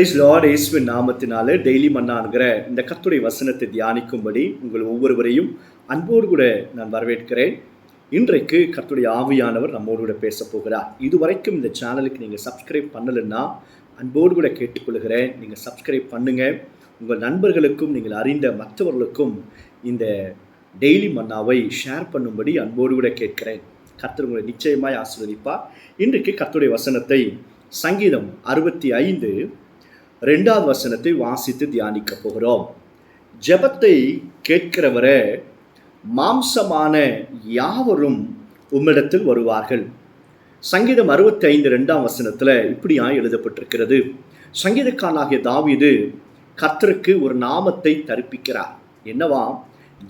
Price Lord இயேசுவின் நாமத்தினால daily மன்னாங்கிற இந்த கத்துடைய வசனத்தை தியானிக்கும்படி உங்கள் ஒவ்வொருவரையும் அன்போடு கூட நான் வரவேற்கிறேன். இன்றைக்கு கத்துடைய ஆவியானவர் நம்மோடு கூட பேச போகிறார். இதுவரைக்கும் இந்த சேனலுக்கு நீங்கள் சப்ஸ்கிரைப் பண்ணலைன்னா அன்போடு கூட கேட்டுக்கொள்கிறேன். நீங்கள் சப்ஸ்கிரைப் பண்ணுங்கள் உங்கள் நண்பர்களுக்கும் நீங்கள் அறிந்த மற்றவர்களுக்கும் இந்த டெய்லி மன்னாவை ஷேர் பண்ணும்படி அன்போடு கூட கேட்கிறேன். கர்த்தர் உங்களை நிச்சயமாய் ஆசீர்வதிப்பார். இன்றைக்கு கத்துடைய வசனத்தை சங்கீதம் அறுபத்தி ஐந்து ரெண்டாவது வசனத்தை வாசித்து தியானிக்க போகிறோம். ஜெபத்தை கேட்கிறவரே மாம்சமான யாவரும் உம்மிடத்தில் வருவார்கள். சங்கீதம் அறுபத்தி ஐந்து ரெண்டாம் வசனத்தில் இப்படியா எழுதப்பட்டிருக்கிறது. சங்கீதக்காரனாகிய தாவிது கர்த்தருக்கு ஒரு நாமத்தை தரிப்பிக்கிறார். என்னவா?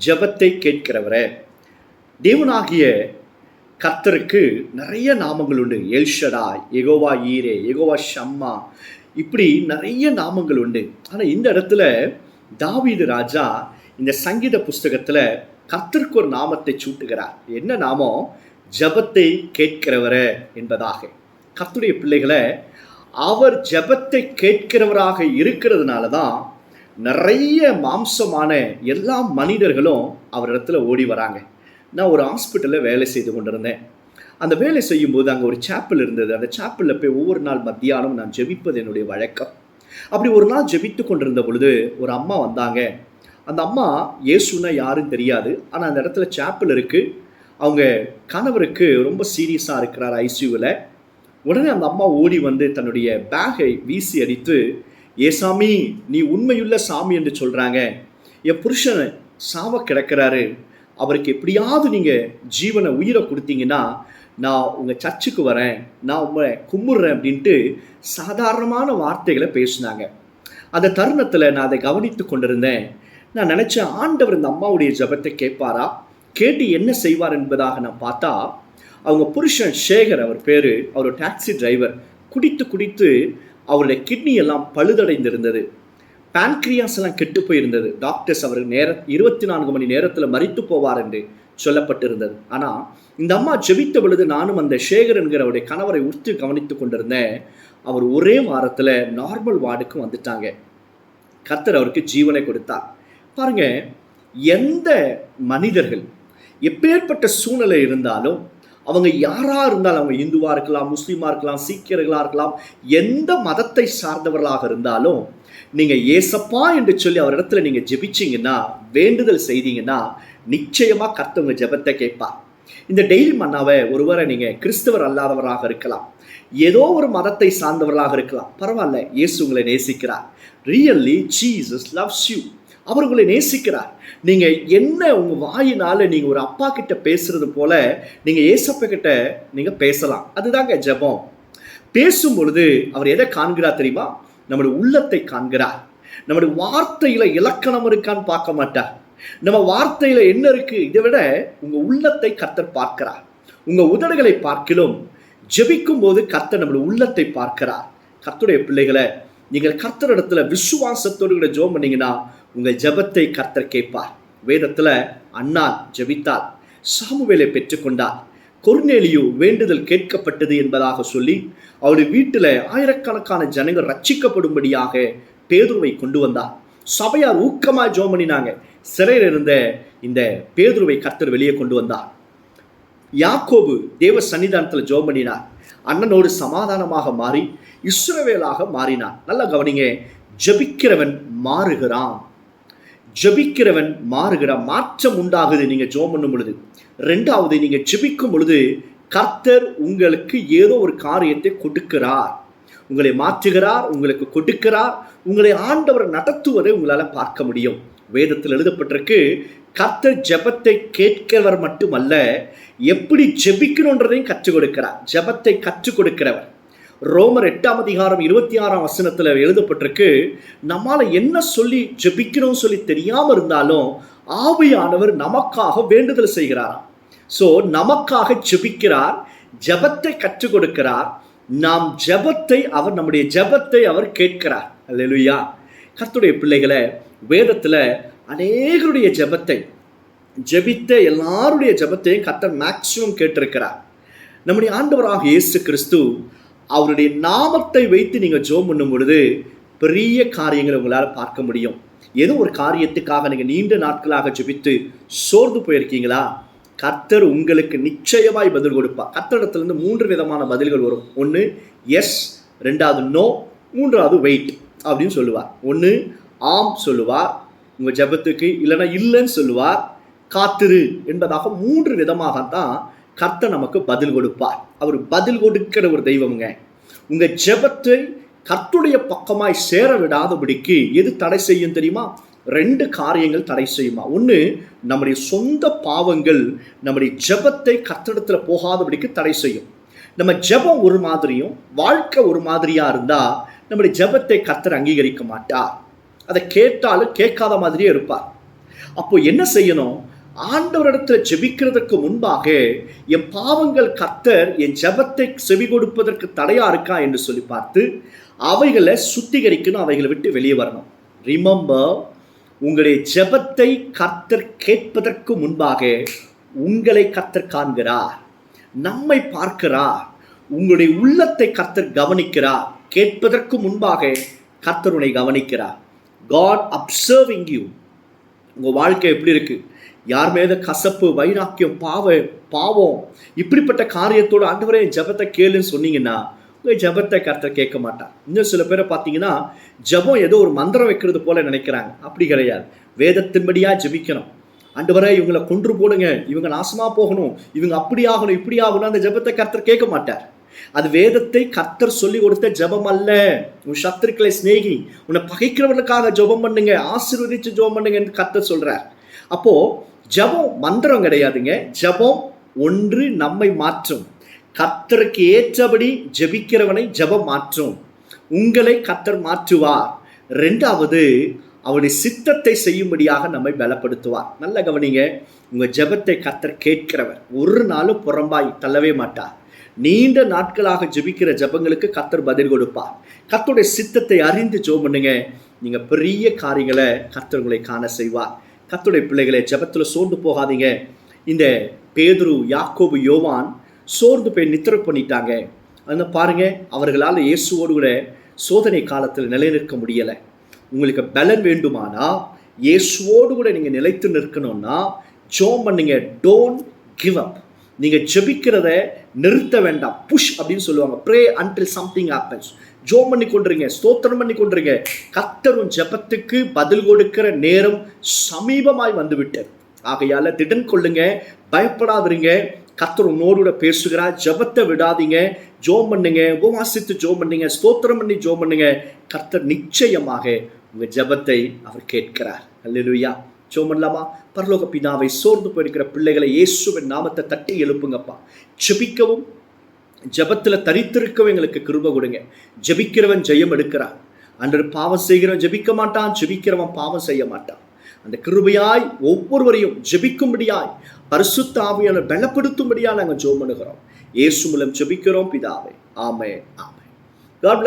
ஜெபத்தை கேட்கிறவரே தேவனாகிய கர்த்தருக்கு நிறைய நாமங்கள் உண்டு. எல்ஷடா எகோவா ஈரே எகோவா ஷம்மா இப்படி நிறைய நாமங்கள் உண்டு. ஆனால் இந்த இடத்துல தாவீது ராஜா இந்த சங்கீத புஸ்தகத்தில் கத்திற்கு ஒரு நாமத்தை சூட்டுகிறார். என்ன நாமம்? ஜபத்தை கேட்கிறவர் என்பதாக. கத்துடைய பிள்ளைகளை அவர் ஜபத்தை கேட்கிறவராக இருக்கிறதுனால தான் நிறைய மாம்சமான எல்லா மனிதர்களும் அவரிடத்துல ஓடி வராங்க. நான் ஒரு ஹாஸ்பிட்டலில் வேலை செய்து கொண்டிருந்தேன். அந்த வேலை செய்யும்போது அங்கே ஒரு சாப்பிள் இருந்தது. அந்த சாப்பிளில் போய் ஒவ்வொரு நாள் மத்தியானம் நான் ஜெபிப்பது என்னுடைய வழக்கம். அப்படி ஒரு நாள் ஜெபித்து கொண்டிருந்த பொழுது ஒரு அம்மா வந்தாங்க. அந்த அம்மா இயேசுனா யாருன்னு தெரியாது. ஆனால் அந்த இடத்துல சாப்பிள் இருக்குது அவங்க கணவருக்கு ரொம்ப சீரியஸாக இருக்கிறார் ஐசியூவில் உடனே அந்த அம்மா ஓடி வந்து தன்னுடைய பேகை வீசி அடித்து ஏசாமி நீ உண்மையுள்ள சாமி என்று சொல்கிறாங்க என் புருஷன் சாவ கிடக்கிறாரு. அவருக்கு எப்படியாவது நீங்கள் ஜீவனை உயிரை கொடுத்தீங்கன்னா நான் உங்கள் சர்ச்சுக்கு வரேன் நான் உங்களை கும்பிட்றேன் அப்படின்ட்டு சாதாரணமான வார்த்தைகளை பேசினாங்க. அந்த தருணத்தில் நான் அதை கவனித்து கொண்டிருந்தேன். நான் நினச்சேன் ஆண்டவர் இந்த அம்மாவுடைய ஜபத்தை கேட்பாரா? கேட்டு என்ன செய்வார் என்பதாக நான் பார்த்தா அவங்க புருஷன் சேகர் அவர் பேர் அவர் டாக்ஸி டிரைவர். குடித்து குடித்து அவருடைய கிட்னி எல்லாம் பழுதடைந்திருந்தது. பான்க்ரியாஸ் எல்லாம் கெட்டு போயிருந்தது. டாக்டர்ஸ் அவர் நேர இருபத்தி நான்கு மணி நேரத்தில் மறித்து போவார் என்று சொல்லப்பட்டிருந்தது. ஆனால் இந்த அம்மா ஜெபித்த பொழுது நானும் அந்த சேகர் என்கிற அவருடைய கணவரை உற்று கவனித்து கொண்டிருந்தேன். அவர் ஒரே வாரத்தில் நார்மல் வார்டுக்கு வந்துட்டாங்க. கர்த்தர் அவருக்கு ஜீவனை கொடுத்தார். பாருங்க எந்த மனிதர்கள் எப்பேற்பட்ட சூழ்நிலை இருந்தாலும் அவங்க யாராக இருந்தாலும் அவங்க இந்துவாக இருக்கலாம் முஸ்லீமாக இருக்கலாம் சீக்கியர்களாக இருக்கலாம் எந்த மதத்தை சார்ந்தவர்களாக இருந்தாலும் நீங்கள் ஏசப்பா என்று சொல்லி அவரிடத்துல நீங்கள் ஜெபிச்சிங்கன்னா வேண்டுதல் செய்தீங்கன்னா நிச்சயமாக கர்த்தவங்க ஜெபத்தை கேட்பார் இந்த டெய்லி மன்னாவை ஒருவரை நீங்கள் கிறிஸ்தவர் அல்லாதவராக இருக்கலாம். ஏதோ ஒரு மதத்தை சார்ந்தவர்களாக இருக்கலாம். பரவாயில்ல இயேசு உங்களை நேசிக்கிறார். ரியல்லி ஜீசஸ் லவ்ஸ் யூ அவர் உங்களை நேசிக்கிறார். நீங்கள் என்ன உங்கள் வாயினால் நீங்கள் ஒரு அப்பா கிட்ட பேசுறது போல நீங்கள் ஏசப்பா கிட்ட நீங்கள் பேசலாம். அதுதாங்க ஜெபம். பேசும் பொழுது அவர் எதை காண்கிறார் தெரியுமா? நம்முடைய உள்ளத்தை காண்கிறார். நம்முடைய வார்த்தையில் இலக்கணம் இருக்கான்னு பார்க்க மாட்டார். நம்ம வார்த்தையில என்ன இருக்கு? இதை விட உங்க உள்ளத்தை கத்தர் பார்க்கிறார். உங்க உதடுகளை பார்க்கிலும் ஜெபிக்கும் போது கர்த்தர் நம்முடைய உள்ளத்தை பார்க்கிறார். கர்த்தருடைய பிள்ளைகளை நீங்கள் கர்த்தரிடத்துல விசுவாசத்தோடு கூட ஜோம் பண்ணீங்கன்னா உங்கள் ஜெபத்தை கர்த்தர் கேட்பார். வேதத்துல அண்ணால் ஜெபித்தால் சாமுவேலை பெற்றுக்கொண்டார். கொர்நேலியு வேண்டுதல் கேட்கப்பட்டது என்பதாக சொல்லி அவருடைய வீட்டில் ஆயிரக்கணக்கான ஜனங்கள் ரட்சிக்கப்படும்படியாக பேதுருவை கொண்டு வந்தார். சபையார் ஊக்கமாக ஜோம் பண்ணினாங்க சிறையில் இருந்த இந்த பேதுருவை கர்த்தர் வெளியே கொண்டு வந்தார். யாக்கோபு தேவ சன்னிதானத்தில் ஜோம் பண்ணினார் அண்ணனோடு சமாதானமாக மாறி இஸ்ரவேலாக மாறினார். நல்லா கவனிங்க ஜபிக்கிறவன் மாறுகிறான். ஜபிக்கிறவன் மாறுகிறான். மாற்றம் உண்டாகுது நீங்க ஜோம் பண்ணும் பொழுது. ரெண்டாவது நீங்க ஜபிக்கும் பொழுது கர்த்தர் உங்களுக்கு ஏதோ ஒரு காரியத்தை கொடுக்கிறார். உங்களை மாற்றுகிறார் உங்களுக்கு கொடுக்கிறார் உங்களை ஆண்டவர் நடத்துவதை உங்களால் பார்க்க முடியும். வேதத்தில் எழுதப்பட்டிருக்கு கர்த்தர் ஜெபத்தை கேட்கிறவர் மட்டுமல்ல எப்படி ஜெபிக்கணுன்றதையும் கற்றுக் கொடுக்கிறார். ஜெபத்தை கற்றுக் கொடுக்கிறவர். ரோமர் எட்டாம் அதிகாரம் இருபத்தி ஆறாம் வசனத்தில் எழுதப்பட்டிருக்கு நம்மால் என்ன சொல்லி ஜெபிக்கணும்னு சொல்லி தெரியாமல் இருந்தாலும் ஆவியானவர் நமக்காக வேண்டுதல் செய்கிறாராம். ஸோ நமக்காக ஜெபிக்கிறார் ஜெபத்தை கற்றுக் கொடுக்கிறார் நாம் ஜெபத்தை அவர் நம்முடைய ஜெபத்தை அவர் கேட்கிறார். அல்லா கர்த்துடைய பிள்ளைகளை வேதத்தில் அநேகருடைய ஜெபத்தை ஜெபித்த எல்லாருடைய ஜெபத்தையும் கர்த்தர் மேக்சிமம் கேட்டிருக்கிறார். நம்முடைய ஆண்டவராக இயேசு கிறிஸ்து அவருடைய நாமத்தை வைத்து நீங்கள் ஜோம் பண்ணும் பொழுது பெரிய காரியங்களை உங்களால் பார்க்க முடியும். ஏதோ ஒரு காரியத்துக்காக நீங்கள் நீண்ட நாட்களாக ஜெபித்து சோர்ந்து போயிருக்கீங்களா? கர்த்தர் உங்களுக்கு நிச்சயமாய் பதில் கொடுப்பார். கர்த்தரிடத்துலேருந்து மூன்று விதமான பதில்கள் வரும். ஒன்று எஸ் ரெண்டாவது நோ மூன்றாவது வெயிட் அப்படின்னு சொல்லுவார். ஒன்று ஆம் சொல்லுவார். உங்கள் ஜெபத்துக்கு இல்லைன்னா இல்லைன்னு சொல்லுவார். காத்திரு என்பதாக மூன்று விதமாகத்தான் கர்த்தர் நமக்கு பதில் கொடுப்பார். அவர் பதில் கொடுக்கிற ஒரு தெய்வம்ங்க. உங்கள் ஜபத்தை கர்த்துடைய பக்கமாய் சேர விடாதபடிக்கு எது தடை செய்யும் தெரியுமா? ரெண்டு காரியங்கள் தடை செய்யுமா? ஒன்று நம்முடைய சொந்த பாவங்கள் நம்முடைய ஜெபத்தை கத்தடத்தில் போகாதபடிக்கு தடை செய்யும். நம்ம ஜெபம் ஒரு மாதிரியும் வாழ்க்கை ஒரு மாதிரியாக இருந்தால் நம்முடைய ஜெபத்தை கத்தர் அங்கீகரிக்க மாட்டார். அதை கேட்டாலும் கேட்காத மாதிரியே இருப்பார். அப்போ என்ன செய்யணும்? ஆண்டவரிடத்துல ஜெபிக்கிறதுக்கு முன்பாக என் பாவங்கள் கத்தர் என் ஜெபத்தை செவி கொடுப்பதற்கு தடையா இருக்கா என்று சொல்லி பார்த்து அவைகளை சுத்திகரிக்கணும் அவைகளை விட்டு வெளியே வரணும். ரிமம்பர் உங்களுடைய ஜெபத்தை கர்த்தர் கேட்பதற்கு முன்பாக உங்களை கர்த்தர் காண்கிறார் நம்மை பார்க்கிறார் உங்களுடைய உள்ளத்தை கர்த்தர் கவனிக்கிறார் கேட்பதற்கு முன்பாக கர்த்தர் உன்னை கவனிக்கிறார். காட் அப்சர்விங் யூ உங்கள் வாழ்க்கை எப்படி இருக்குது யார் மேல கசப்பு வைராக்கியம் பாவ பாவம் இப்படிப்பட்ட காரியத்தோட ஆண்டவரே ஜபத்தை ஜெபத்தை கேளுன்னு சொன்னீங்கன்னா உங்கள் ஜெபத்தை கர்த்தர் கேட்க மாட்டார். இன்னும் சில பேரை பார்த்தீங்கன்னா ஜெபம் ஏதோ ஒரு மந்திரம் வைக்கிறது போல நினைக்கிறாங்க. அப்படி கிடையாது. வேதத்தின்படியா ஜெபிக்கணும். வரை இவங்களை கொன்று போடுங்க. இவங்க நாசமாக போகணும். இவங்க அப்படி ஆகணும் இப்படி ஆகணும். அந்த ஜெபத்தை கர்த்தர் கேட்க மாட்டார். அது வேதத்தை கர்த்தர் சொல்லி கொடுத்த ஜெபம் அல்ல. உன் சத்துருக்களை சிநேகி உன்னை பகைக்கிறவர்களுக்காக ஜெபம் பண்ணுங்க. ஆசீர்வதிச்சு ஜெபம் பண்ணுங்க என்று கர்த்தர் சொல்றார். அப்போ ஜெபம் மந்திரம் கிடையாதுங்க. ஜெபம் ஒன்று நம்மை மாற்றும். கத்தருக்கு ஏற்றபடி ஜெபிக்கிறவனை ஜெபம் மாற்றும். உங்களை கத்தர் மாற்றுவார். ரெண்டாவது அவருடைய சித்தத்தை செய்யும்படியாக நம்மை பலப்படுத்துவார். நல்ல கவனிங்க உங்க ஜெபத்தை கத்தர் கேட்கிறவர். ஒரு நாளும் புறம்பாய் தள்ளவே மாட்டார். நீண்ட நாட்களாக ஜெபிக்கிற ஜெபங்களுக்கு கத்தர் பதில் கொடுப்பார். கர்த்தருடைய சித்தத்தை அறிந்து ஜெபம் பண்ணுங்க. நீங்க பெரிய காரியங்களை கர்த்தர் உங்களை காண செய்வார். கத்துடைய பிள்ளைகளை ஜெபத்துல சோர்ந்து போகாதீங்க. இந்த பேதுரு யாக்கோபு யோவான் சோர்ந்து போய் நித்திர பண்ணிட்டாங்க. அந்த பாருங்கள் அவர்களால் இயேசுவோடு கூட சோதனை காலத்தில் நிலைநிற்க முடியலை. உங்களுக்கு பலன் வேண்டுமானா இயேசுவோடு கூட நீங்கள் நிலைத்து நிற்கணும்னா ஜோம் பண்ணுங்க டோன்ட் கிவ் அப் நீங்கள் ஜெபிக்கிறத நிறுத்த வேண்டாம். புஷ் அப்படின்னு சொல்லுவாங்க. ப்ரே அன்டில் சம்திங் ஆப்பன்ஸ் ஜோம் பண்ணி கொண்டிருங்க ஸ்தோத்திரம் பண்ணி கொண்டிருங்க. கத்தரும் ஜெபத்துக்கு பதில் கொடுக்கிற நேரம் சமீபமாய் வந்துவிட்டது. ஆகையால் திடன் கொள்ளுங்க பயப்படாதிருங்க. கத்தர் உன்னோடு பேசுகிறார். ஜெபத்தை விடாதீங்க. ஜோம் பண்ணுங்க. உபவாசித்து ஜோம் பண்ணுங்க. ஸ்தோத்திரம் பண்ணி ஜோம் பண்ணுங்க. கர்த்தர் நிச்சயமாக உங்க ஜெபத்தை அவர் கேட்கிறார். அல்லா ஜோம் பண்ணலாமா? பரலோக பிதாவை சோர்ந்து போயிருக்கிற பிள்ளைகளை இயேசுவின் நாமத்தை தட்டி எழுப்புங்கப்பா. ஜெபிக்கவும் ஜெபத்தில் தரித்திருக்கவும் எங்களுக்கு கிருப கொடுங்க. ஜெபிக்கிறவன் ஜெயம் எடுக்கிறான். அன்று பாவம் செய்கிறவன் ஜெபிக்க மாட்டான். ஜெபிக்கிறவன் பாவம் செய்ய மாட்டான். அந்த கிருபையாய் ஒவ்வொருவரையும் ஜெபிக்கும்படியாய் பரிசுத்த ஆவியான பலப்படுத்தும்படியா நாங்கள் ஜோம் பண்ணுகிறோம். இயேசு மூலம் ஜெபிக்கிறோம் பிதாவே. ஆமே ஆமே காட்